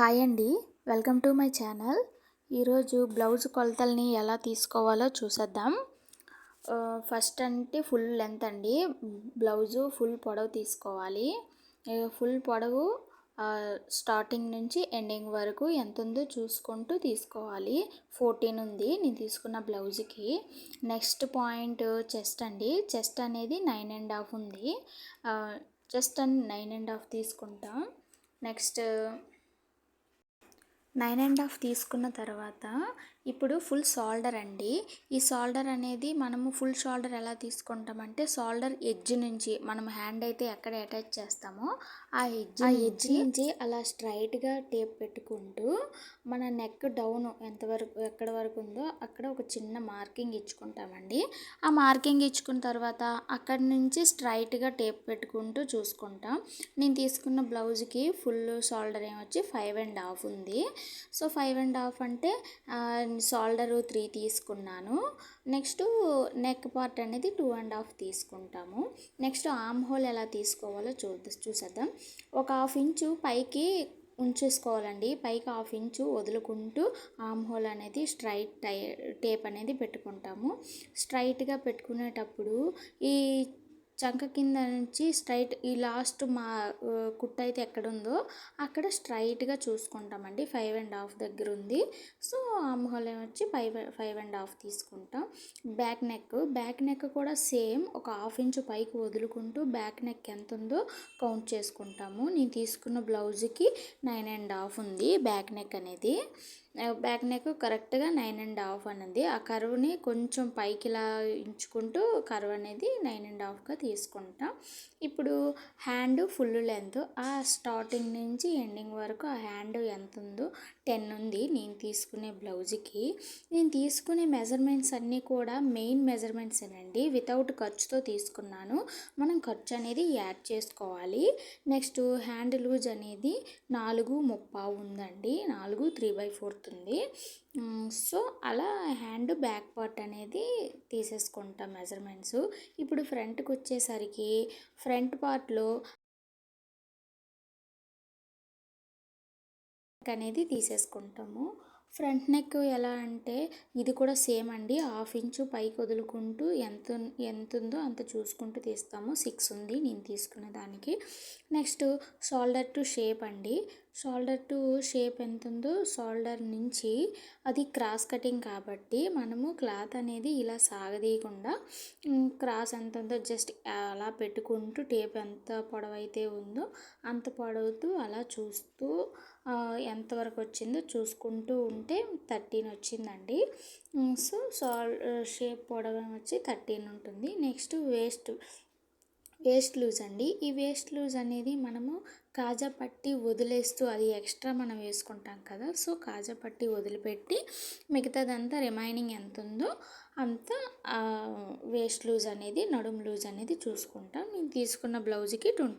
Hi అండి. Welcome to my channel. ఈరోజు blouse కొలతల్ని ఎలా తీసుకోవాలో చూసేద్దాం. ఫస్ట్ అంటే ఫుల్ లెంత్ అండి. బ్లౌజు ఫుల్ పొడవు తీసుకోవాలి. ఫుల్ పొడవు స్టార్టింగ్ నుంచి ఎండింగ్ వరకు ఎంత ఉందో చూసుకుంటూ తీసుకోవాలి. ఫోర్టీన్ ఉంది నేను తీసుకున్న బ్లౌజ్కి. నెక్స్ట్ పాయింట్ చెస్ట్ అండి. చెస్ట్ అనేది నైన్ అండ్ హాఫ్ ఉంది. Chest and nine and half తీసుకుంటాం. నెక్స్ట్ నైన్ అండ్ హాఫ్ తీసుకున్న తర్వాత ఇప్పుడు ఫుల్ షోల్డర్ అండి. ఈ షోల్డర్ అనేది మనము ఫుల్ షోల్డర్ ఎలా తీసుకుంటామంటే షోల్డర్ ఎడ్జ్ నుంచి మనం హ్యాండ్ అయితే ఎక్కడ అటాచ్ చేస్తామో ఆ ఎడ్జ్ ఆ ఎడ్జ్ నుంచి అలా స్ట్రైట్గా టేప్ పెట్టుకుంటూ మన నెక్ డౌన్ ఎంతవరకు ఎక్కడ వరకు ఉందో అక్కడ ఒక చిన్న మార్కింగ్ ఇచ్చుకుంటామండి. ఆ మార్కింగ్ ఇచ్చుకున్న తర్వాత అక్కడి నుంచి స్ట్రైట్గా టేప్ పెట్టుకుంటూ చూసుకుంటాం. నేను తీసుకున్న బ్లౌజ్కి ఫుల్ షోల్డర్ ఏమొచ్చి ఫైవ్ అండ్ హాఫ్ ఉంది. సో ఫైవ్ అండ్ హాఫ్ అంటే షోల్డరు త్రీ తీసుకున్నాను. నెక్స్ట్ నెక్ పార్ట్ అనేది టూ అండ్ హాఫ్ తీసుకుంటాము. నెక్స్ట్ ఆమ్ హోల్ ఎలా తీసుకోవాలో చూ చూసేద్దాం. ఒక హాఫ్ ఇంచు పైకి ఉంచేసుకోవాలండి. పైకి హాఫ్ ఇంచు వదులుకుంటూ ఆమ్ హోల్ అనేది స్ట్రైట్ టై టేప్ అనేది పెట్టుకుంటాము. స్ట్రైట్గా పెట్టుకునేటప్పుడు ఈ చంక కింద నుంచి స్ట్రైట్ ఈ లాస్ట్ మా కుట్ట అయితే ఎక్కడ ఉందో అక్కడ స్ట్రైట్గా చూసుకుంటామండి. ఫైవ్ అండ్ హాఫ్ దగ్గర ఉంది సో ఆమ్హోల్ వచ్చి ఫైవ్ ఫైవ్ అండ్ హాఫ్ తీసుకుంటాం. బ్యాక్ నెక్ బ్యాక్ నెక్ కూడా సేమ్ ఒక హాఫ్ ఇంచు పైకి వదులుకుంటూ బ్యాక్ నెక్ ఎంత ఉందో కౌంట్ చేసుకుంటాము. నేను తీసుకున్న బ్లౌజ్కి నైన్ అండ్ హాఫ్ ఉంది బ్యాక్ నెక్ అనేది. బ్యాక్ నెక్ కరెక్ట్గా నైన్ అండ్ హాఫ్ అన్నది. ఆ కర్వ్ని కొంచెం పైకిలా ఇంచుకుంటూ కర్వ్ అనేది నైన్ అండ్ హాఫ్గా తీసుకుంటాం. ఇప్పుడు హ్యాండ్ ఫుల్ లెంత్ ఆ స్టార్టింగ్ నుంచి ఎండింగ్ వరకు ఆ హ్యాండ్ ఎంత ఉందో టెన్ ఉంది నేను తీసుకునే బ్లౌజ్కి. నేను తీసుకునే మెజర్మెంట్స్ అన్నీ కూడా మెయిన్ మెజర్మెంట్స్ అండి వితౌట్ ఖర్చుతో తీసుకున్నాను. మనం ఖర్చు అనేది యాడ్ చేసుకోవాలి. నెక్స్ట్ హ్యాండ్ లూజ్ అనేది నాలుగు ముప్పావు ఉందండి. నాలుగు త్రీ బై ఫోర్ పడుతుంది సో అలా హ్యాండ్ బ్యాక్ పార్ట్ అనేది తీసేసుకుంటాం మెజర్మెంట్స్. ఇప్పుడు ఫ్రంట్కి వచ్చేసరికి ఫ్రంట్ పార్ట్లో అనేది తీసేసుకుంటాము. ఫ్రంట్ నెక్ ఎలా అంటే ఇది కూడా సేమ్ అండి. హాఫ్ ఇంచు పైకి వదులుకుంటూ ఎంత ఎంత ఉందో అంత చూసుకుంటూ తీస్తాము. సిక్స్ ఉంది నేను తీసుకున్న దానికి. నెక్స్ట్ షోల్డర్ టు షేప్ అండి. షోల్డర్ టు షేప్ ఎంత ఉందో షోల్డర్ నుంచి అది క్రాస్ కటింగ్ కాబట్టి మనము క్లాత్ అనేది ఇలా సాగదీయకుండా క్రాస్ ఎంత ఉందో జస్ట్ అలా పెట్టుకుంటూ టేప్ ఎంత పొడవైతే ఉందో అంత పొడవుతూ అలా చూస్తూ ఎంతవరకు వచ్చిందో చూసుకుంటూ ఉంటే థర్టీన్ వచ్చిందండి. సో సాల్ షేప్ పొడవ వచ్చి థర్టీన్ ఉంటుంది. నెక్స్ట్ వేస్ట్ వేస్ట్ లూజ్ అండి. ఈ వేస్ట్ లూజ్ అనేది మనము కాజా పట్టి వదిలేస్తూ అది ఎక్స్ట్రా మనం వేసుకుంటాం కదా సో కాజా పట్టి వదిలిపెట్టి మిగతాదంతా రిమైనింగ్ ఎంత ఉందో అంత వేస్ట్ లూజ్ అనేది నడుము లూజ్ అనేది చూసుకుంటాం. నేను తీసుకున్న బ్లౌజ్కి ట్వంటీ